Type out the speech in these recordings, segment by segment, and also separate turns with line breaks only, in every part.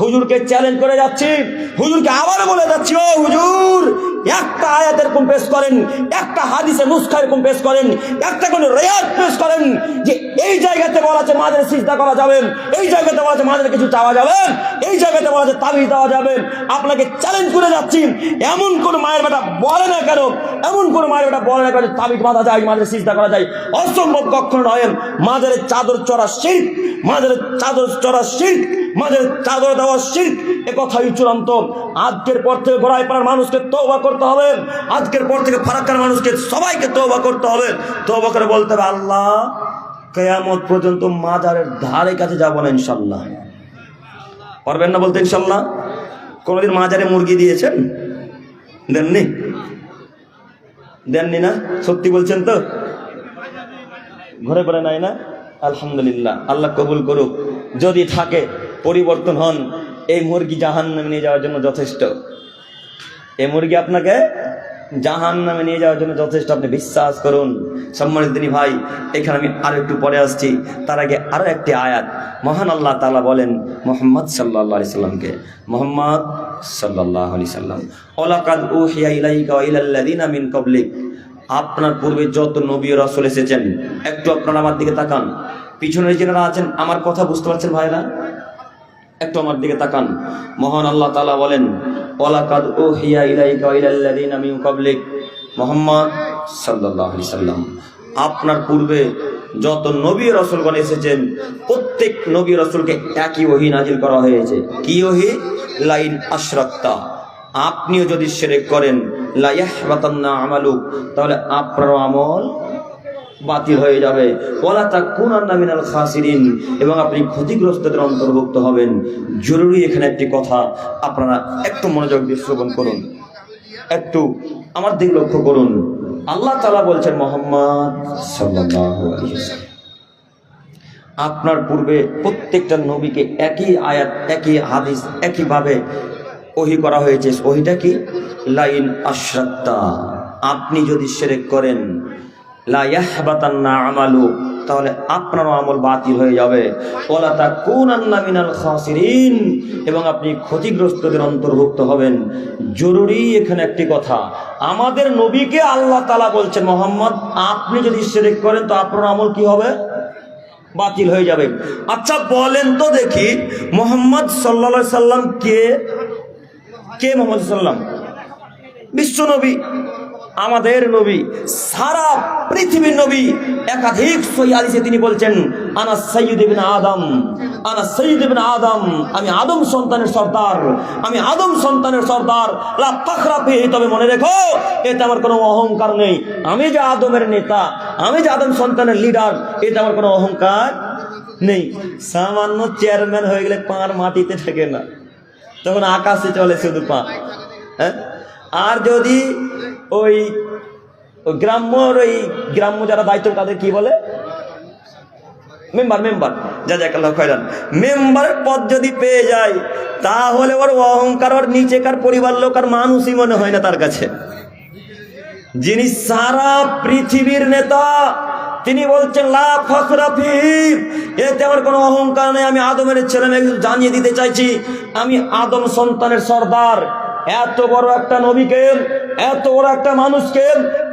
হুজুরকে চ্যালেঞ্জ করে যাচ্ছি। হুজুরকে আবারও বলে যাচ্ছি, ও হুজুর, একটা আয়াত এরকম পেশ করেন, একটা হাদিসে নুসখা এরকম পেশ করেন, একটা কোনো রেয়াত পেশ করেন, যে এই জায়গাতে বলা আছে মাদের সিজদা করা যাবে, এই জায়গাতে বলা আছে মাদের কিছু চাওয়া যাবে, এই জায়গাতে বলা আছে তাবিজ দেওয়া যাবে। আপনাকে চ্যালেঞ্জ করে যাচ্ছি। এমন কোন মায়ের বেটা বলে না কেন? এমন কোন মায়ের বেটা বলে না কেন তাবিজ বাঁধা যায় মাদের সিজদা করা যায়? অসম্ভব কখনো নয়। মাদের চাদর চড়া শিল্প মাদের চাদর চড়া শিল্প মাদের চাদর দেওয়া শিল্প, এ কথাই চূড়ান্ত। আজকের পর থেকে গোড়ায় পাড়ার মানুষকে তৌবা করতে হবে। আজকের পর থেকে ফারাক্কার মানুষকে সবাইকে তৌবা করতে হবে। তৌবা করে বলতে হবে, আল্লাহ, কেয়ামত পর্যন্ত মাজারের ধারে কাছে যাব না ইনশাল্লাহ পারবেন না বলতে ইনশাল্লাহ। কোনোদিন মাজারে মুরগি দিয়েছেন? দেননি? দেননি না? সত্যি বলছেন তো? ঘরে পড়ে নাই না? আলহামদুলিল্লাহ, আল্লাহ কবুল করুক। যদি থাকে, পরিবর্তন হন, এই মুরগি জাহান নিয়ে যাওয়ার জন্য যথেষ্ট। এই মুরগি আপনাকে জাহান নামে নিয়ে যাওয়ার জন্য যথেষ্ট আপনি বিশ্বাস করুন। সম্মানিত ভাই, এখানে আমি আরও একটু পরে আসছি। তার আগে আরও একটি আয়াত। মহান আল্লাহ তালা বলেন মোহাম্মদ সাল্লাহ আলি সাল্লামকে, মোহাম্মদ সাল্লাহ আলি সাল্লাম ওলাকাদ উহিয়া ইলাইকা ওয়া ইলাল্লাযিনা মিন ক্বাবলিক আপনার পূর্বে যত নবী ও রাসূল এসেছেন, একটু আপনারা আমার দিকে তাকান। পিছনের যারা আছেন, আমার কথা বুঝতে পারছেন ভাইরা একটু আমার দিকে তাকান। মহান আল্লাহ তালা বলেন, ওয়ালাকাদ উহিয়া ইলাইকা ওয়া ইলাল্লাযিনা মিন ক্বাবলিক মুহাম্মদ সাল্লাল্লাহু সাল্লাম। আপনার পূর্বে যত নবী রাসূলগণ এসেছেন, প্রত্যেক নবী রসুলকে একই ওহি নাজিল করা হয়েছে। কি ওহী? লাইন আশরাক্তা। আপনিও যদি শিরক করেন লা ইয়াহবাতান্না আমালুক। তাহলে আপনার আমল বাতিল হয়ে যাবে। ওলা তা কুনান্না মিনাল খাসিরিন। এবং আপনি ক্ষতিগ্রস্তদের অন্তর্ভুক্ত হবেন। জরুরি এখানে একটি কথা। আপনারা একটু মনোযোগ দিয়ে শ্রবণ করুন। একটু আমার দিক লক্ষ্য করুন। আল্লাহ তালা বলছেন মোহাম্মদ আপনার পূর্বে প্রত্যেকটা নবীকে একই আয়াত, একই হাদিস, একইভাবে ওহি করা হয়েছে। ওহিটা কি? লাইন আশ্রাত্তা। আপনি যদি সেরেক করেন লা ইয়াহবাতান্না আমালু। তাহলে আপনারও আমল বাতিল হয়ে যাবে। ওলা তাকুনান্না মিনাল খাসিরিন। এবং আপনি ক্ষতিগ্রস্তদের অন্তর্ভুক্ত হবেন। জরুরি এখানে একটি কথা। আমাদের নবীকে আল্লাহ তাআলা বলছেন, মোহাম্মদ, আপনি যদি সেরেক করেন, তো আপনার আমল কি হবে? বাতিল হয়ে যাবে। আচ্ছা বলেন তো দেখি, মোহাম্মদ সাল্লা সাল্লাম কে? কে মোহাম্মদ সাল্লাম বিশ্ব নবী। আমাদের নবী, সারা পৃথিবীর নবী, একাধিক সৈয়াদিসে তিনি বলছেন, আনা সৈয়দ ইবিন আদম, আনা সৈয়দ ইবিন আদম, আমি আদম সন্তানের সর্দার, আমি আদম সন্তানের সর্দার, লা ফাখরা ফি তবে মনে রেখো, এতে আমার কোনো অহংকার নেই। আমি যে আদমের নেতা, আমি যে আদম সন্তানের লিডার এতে আমার কোনো অহংকার নেই। সামান্য চেয়ারম্যান হয়ে গেলে পাঁর মাটিতে থাকে না। তখন আকাশে চলে শুধু পা হ্যাঁ? আর যদি ওই গ্রাম্যর ওই গ্রাম্য যারা দায়িত্ব তাদের কি বলে? Member member. যা যা কাল্লা খয়রান। মেম্বারের পদ যদি পেয়ে যায়, তাহলে ওর অহংকার, ওর নিচেকার পরিবার লোক আর মানুষই মনে হয় না তার কাছে। যিনি সারা পৃথিবীর নেতা, তিনি বলছেন, লা ফখরা এতে আমার কোনো অহংকার নেই। আমি আদমের ছেলে মেয়ে জানিয়ে দিতে চাইছি, আমি আদম সন্তানের সর্দার। এত বড় একটা নবীকে, এত বড় একটা মানুষকে,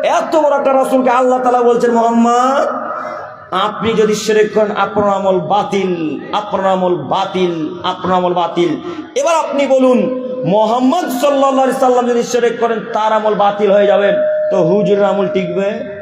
এত বড় একটা রসুলকে আল্লাহ তালা বলছেন, মোহাম্মদ, আপনি যদি সেরেক করেন, আপনার আমল বাতিল, আপনার আমল বাতিল, আপনার আমল বাতিল। এবার আপনি বলুন, মোহাম্মদ সাল্লা সাল্লাম যদি সেরেক করেন, তার আমল বাতিল হয়ে যাবে, তো হুজুরের আমল টিকবে?